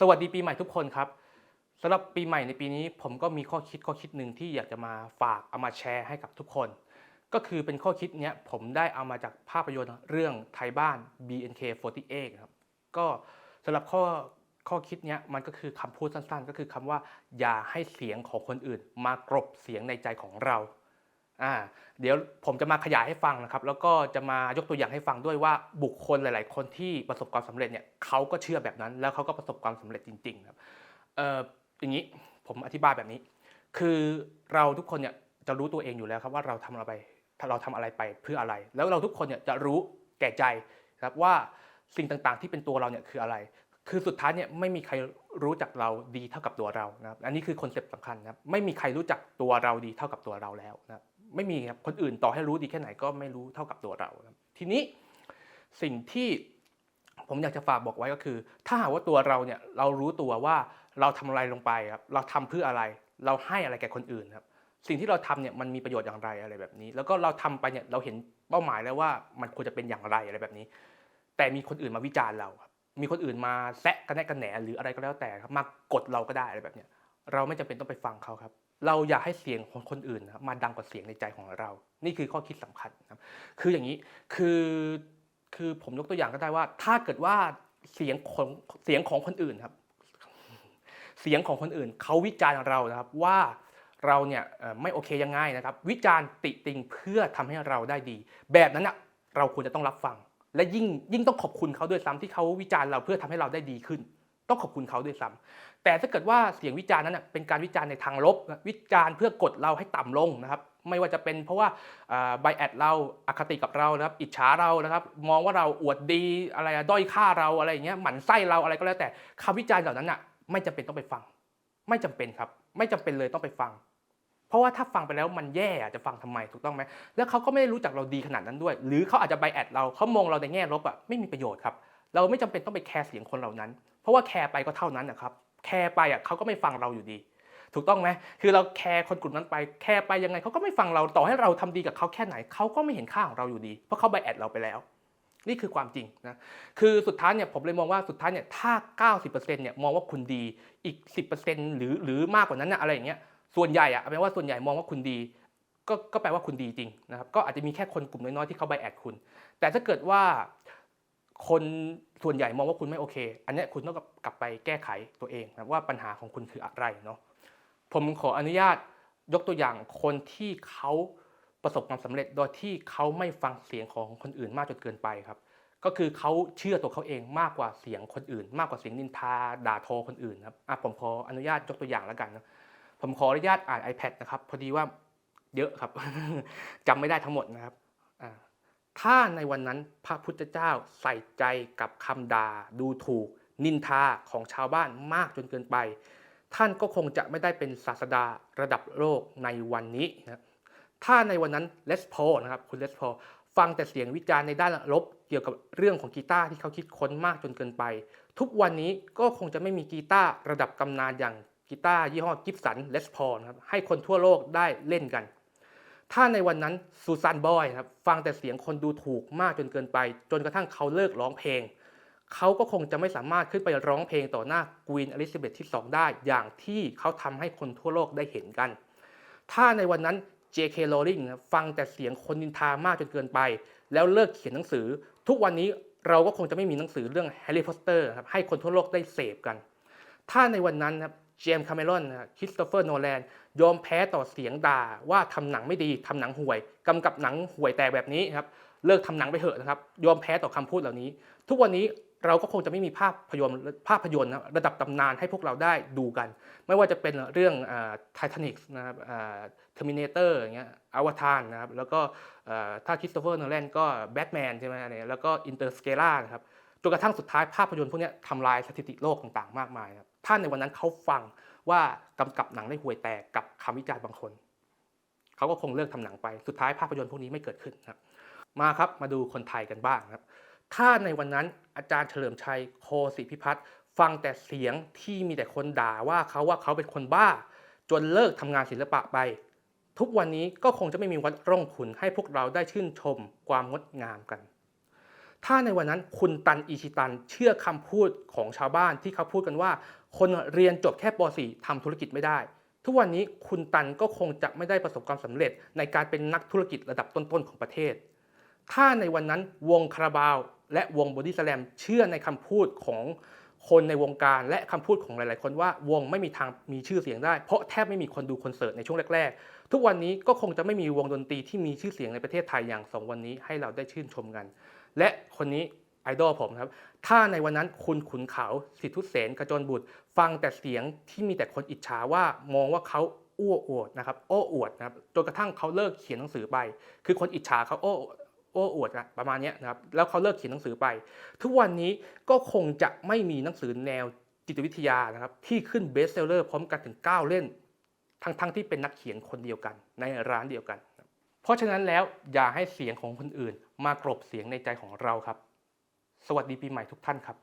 สวัสดีปีใหม่ทุกคนครับสำหรับปีใหม่ในปีนี้ผมก็มีข้อคิดข้อคิดหนึ่งที่อยากจะมาฝากเอามาแชร์ให้กับทุกคน ก็คือเป็นข้อคิดเนี้ยผมได้เอามาจากภาพยนตร์เรื่องไทยบ้าน BNK48 ครับก็สำหรับข้อข้อคิดเนี้ยมันก็คือคำพูดสั้นๆ ก็คือคำว่าอย่าให้เสียงของคนอื่น มากรบเสียงในใจของเรา อ่าเดี๋ยวผมจะมาขยายให้ฟังนะครับ แล้วก็จะมายกตัวอย่างให้ฟังด้วยว่าบุคคลหลาย ๆ คนที่ประสบความสำเร็จเนี่ยเขาก็เชื่อแบบนั้น แล้วเขาก็ประสบความสำเร็จจริง ๆ ครับเอ่ออย่างนี้ผมอธิบายแบบนี้ คือเราทุกคนเนี่ยจะรู้ตัวเองอยู่แล้วครับว่าเราทำอะไรไปเราทำอะไรไปเพื่ออะไร แล้วเราทุกคนเนี่ยจะรู้แก่ใจครับว่าสิ่งต่าง ๆ ที่เป็นตัวเราเนี่ยคืออะไร คือสุดท้ายเนี่ยไม่มีใครรู้จักเราดีเท่ากับตัวเรานะครับ อันนี้คือคอนเซปต์สำคัญนะครับ ไม่มีใครรู้จักตัวเราดีเท่ากับตัวเราแล้วนะครับ ไม่มีครับคนอื่นต่อให้รู้ดีแค่ไหนก็ไม่รู้เท่ากับตัวเราครับทีนี้สิ่งที่ผมอยากจะฝากบอกไว้ก็คือ ถ้าหากว่าตัวเราเนี่ยเรารู้ตัวว่าเราทำอะไรลงไปครับเราทำเพื่ออะไร เราให้อะไรแก่คนอื่นครับสิ่งที่เราทำเนี่ยมันมีประโยชน์อย่างไรอะไรแบบนี้ แล้วก็เราทำไปเนี่ยเราเห็นเป้าหมายแล้วว่ามันควรจะเป็นอย่างไรอะไรแบบนี้ แต่มีคนอื่นมาวิจารณ์เราครับมีคนอื่นมาแซะกันแนกันแหนหรืออะไรก็แล้วแต่ครับมากดเราก็ได้อะไรแบบเนี้ยเราไม่จำเป็นต้องไปฟังเขาครับ เราอยากให้เสียงของคนอื่นนะมาดังกว่าเสียงในใจของเรา นี่คือข้อคิดสำคัญครับ คืออย่างนี้คือคือผมยกตัวอย่างก็ได้ว่า ถ้าเกิดว่าเสียงของเสียงของคนอื่นครับ เสียงของคนอื่นเขาวิจารณ์เรานะครับว่าเราเนี่ยไม่โอเคยังไงนะครับ วิจารณ์ติติงเพื่อทำให้เราได้ดี แบบนั้นอะเราควรจะต้องรับฟัง และยิ่งยิ่งต้องขอบคุณเขาด้วยซ้ำที่เขาวิจารณ์เราเพื่อทำให้เราได้ดีขึ้น ต้องขอบคุณเขาด้วยซ้ำแต่ถ้าเกิดว่าเสียงวิจารณ์นั้นเป็นการวิจารณ์ในทางลบ วิจารณ์เพื่อกดเราให้ต่ำลงนะครับไม่ว่าจะเป็นเพราะว่าไบแอดเราอคติกับเรานะครับอิจฉาเรานะครับ มองว่าเราอวดดีอะไรด้อยค่าเราอะไรอย่างเงี้ยหมั่นไส้เราอะไรก็แล้วแต่คำวิจารณ์เหล่านั้นอะไม่จำเป็นต้องไปฟัง ไม่จำเป็นครับ ไม่จำเป็นเลยต้องไปฟัง เพราะว่าถ้าฟังไปแล้วมันแย่จะฟังทำไมถูกต้องไหมแล้วเขาก็ไม่ได้รู้จักเราดีขนาดนั้นด้วย หรือเขาอาจจะไบแอดเราเขามองเราในแง่ลบอะไม่มีประโยชน์ครับเราไม่จำเป็นต้องไปแคร์เสียงคนเหล่านั้น เพราะว่าแคร์ไปก็เท่านั้นนะครับแคร์ไปอะเขาก็ไม่ฟังเราอยู่ดี ถูกต้องไหมคือเราแคร์คนกลุ่มนั้นไปแคร์ไปยังไงเขาก็ไม่ฟังเราต่อให้เราทำดีกับเขาแค่ไหนเขาก็ไม่เห็นค่าของเราอยู่ดี เพราะเขาไบแอดเราไปแล้ว นี่คือความจริงนะคือสุดท้ายเนี่ยผมเลยมองว่าสุดท้ายเนี่ยถ้า 90%เนี่ยมองว่าคุณดีอีก 10%หรือหรือมากกว่านั้นนะอะไรอย่างเงี้ยส่วนใหญ่อะเอาเป็นว่าส่วนใหญ่มองว่าคุณดีก็ก็แปลว่าคุณดีจริงนะครับก็อาจจะมีแค่คนกลุ่มน้อยๆที่เขาไบแอดคุณ แต่ถ้าเกิดว่า คนส่วนใหญ่มองว่าคุณไม่โอเค อันนี้คุณต้องกลับไปแก้ไขตัวเองนะว่าปัญหาของคุณคืออะไรเนาะผมขออนุญาตยกตัวอย่างคนที่เขาประสบความสำเร็จโดยที่เขาไม่ฟังเสียงของคนอื่นมากจนเกินไปครับ ก็คือเขาเชื่อตัวเขาเองมากกว่าเสียงคนอื่น มากกว่าเสียงนินทาด่าทอคนอื่นครับอะผมขออนุญาตยกตัวอย่างแล้วกันนะผมขออนุญาตอ่าน iPad นะครับพอดีว่าเยอะครับจำไม่ได้ทั้งหมดนะครับ ถ้าในวันนั้นพระพุทธเจ้าใส่ใจกับคำด่าดูถูก นินทาของชาวบ้านมากจนเกินไป ท่านก็คงจะไม่ได้เป็นศาสดาระดับโลกในวันนี้นะถ้าในวันนั้นเลสโพนะครับคุณเลสโพฟังแต่เสียงวิจารณ์ในด้านลบเกี่ยวกับเรื่องของกีตาร์ที่เขาคิดค้นมากจนเกินไป ทุกวันนี้ก็คงจะไม่มีกีตาร์ระดับตำนานอย่างกีตาร์ยี่ห้อกิฟสันเลสโพนะครับให้คนทั่วโลกได้เล่นกัน ถ้าในวันนั้นซูซานบอยครับฟังแต่เสียงคนดูถูกมากจนเกินไป จนกระทั่งเขาเลิกร้องเพลง เขาก็คงจะไม่สามารถขึ้นไปร้องเพลงต่อหน้ากวีนอลิซาเบธที่ 2 ได้ อย่างที่เขาทำให้คนทั่วโลกได้เห็นกัน ถ้าในวันนั้น J.K. Rowling ฟังแต่เสียงคนนินทามากจนเกินไป แล้วเลิกเขียนหนังสือ ทุกวันนี้เราก็คงจะไม่มีหนังสือเรื่องแฮร์รี่พอตเตอร์ครับให้คนทั่วโลกได้เสพกัน ถ้าในวันนั้นครับ เจมส์คาเมรอนคริสโตเฟอร์โนแลนยอมแพ้ต่อเสียงด่าว่าทำหนังไม่ดีทำหนังห่วยกำกับหนังห่วยแตกแบบนี้ครับเลิกทำหนังไปเถอะนะครับยอมแพ้ต่อคำพูดเหล่านี้ ทุกวันนี้เราก็คงจะไม่มีภาพยนตร์ภาพยนตร์นะระดับตำนานให้พวกเราได้ดูกัน ไม่ว่าจะเป็นเรื่องไททานิกนะครับเทอร์มินเตอร์อย่างเงี้ยอวตารนะครับแล้วก็ถ้าคริสโตเฟอร์โนแลนก็แบทแมนใช่ไหมเนี่ยแล้วก็อินเตอร์สเกล่านะครับ นกระทั่งสุดท้ายภาพยนตร์พวกนี้ทำลายสถิติโลกต่างๆ มากมายครับถ้าในวันนั้นเขาฟังว่ากำกับหนังได้ห่วยแตกกับคำวิจารณ์บางคน เขาก็คงเลิกทำหนังไป สุดท้ายภาพยนตร์พวกนี้ไม่เกิดขึ้นครับ มาครับมาดูคนไทยกันบ้างครับ ถ้าในวันนั้นอาจารย์เฉลิมชัยโคศิพิพัฒน์ฟังแต่เสียงที่มีแต่คนด่าว่าเขาว่าเขาเป็นคนบ้า จนเลิกทำงานศิลปะไป ทุกวันนี้ก็คงจะไม่มีวัดร่องขุนให้พวกเราได้ชื่นชมความงดงามกัน ถ้าในวันนั้นคุณตันอิชิตันเชื่อคำพูดของชาวบ้านที่เขาพูดกันว่า คนเรียนจบแค่ป .4 ทำธุรกิจไม่ได้ ทุกวันนี้คุณตันก็คงจะไม่ได้ประสบความสำเร็จ ในการเป็นนักธุรกิจระดับต้นๆของประเทศ ถ้าในวันนั้นวงคาราบาว และวงบอดี้สแลมเชื่อในคำพูดของคนในวงการและคำพูดของหลาย ๆ คนว่าวงไม่มีทางมีชื่อเสียงได้ เพราะแทบไม่มีคนดูคอนเสิร์ตในช่วงแรก ๆ ทุกวันนี้ก็คงจะไม่มีวงดนตรีที่มีชื่อเสียงในประเทศไทยอย่างสองวันนี้ให้เราได้ชื่นชมกัน และคนนี้ไอดอลผมครับ ถ้าในวันนั้นคุณขุนเขาสิทธุเสนกระจรบุตร ฟังแต่เสียงที่มีแต่คนอิจฉาว่ามองว่าเขาอ้วอวดนะครับโอ้อวดนะครับจนกระทั่งเขาเลิกเขียนหนังสือไป คือคนอิจฉาเขาโอ้โอ้อวดนะประมาณนี้นะครับแล้วเขาเลิกเขียนหนังสือไป ทุกวันนี้ก็คงจะไม่มีหนังสือแนวจิตวิทยานะครับที่ขึ้นเบสเซลเลอร์พร้อมกันถึง 9 เล่มทั้งๆที่เป็นนักเขียนคนเดียวกันในร้านเดียวกัน เพราะฉะนั้นแล้วอย่าให้เสียงของคนอื่นมากรบเสียงในใจของเราครับ สวัสดีปีใหม่ทุกท่านครับ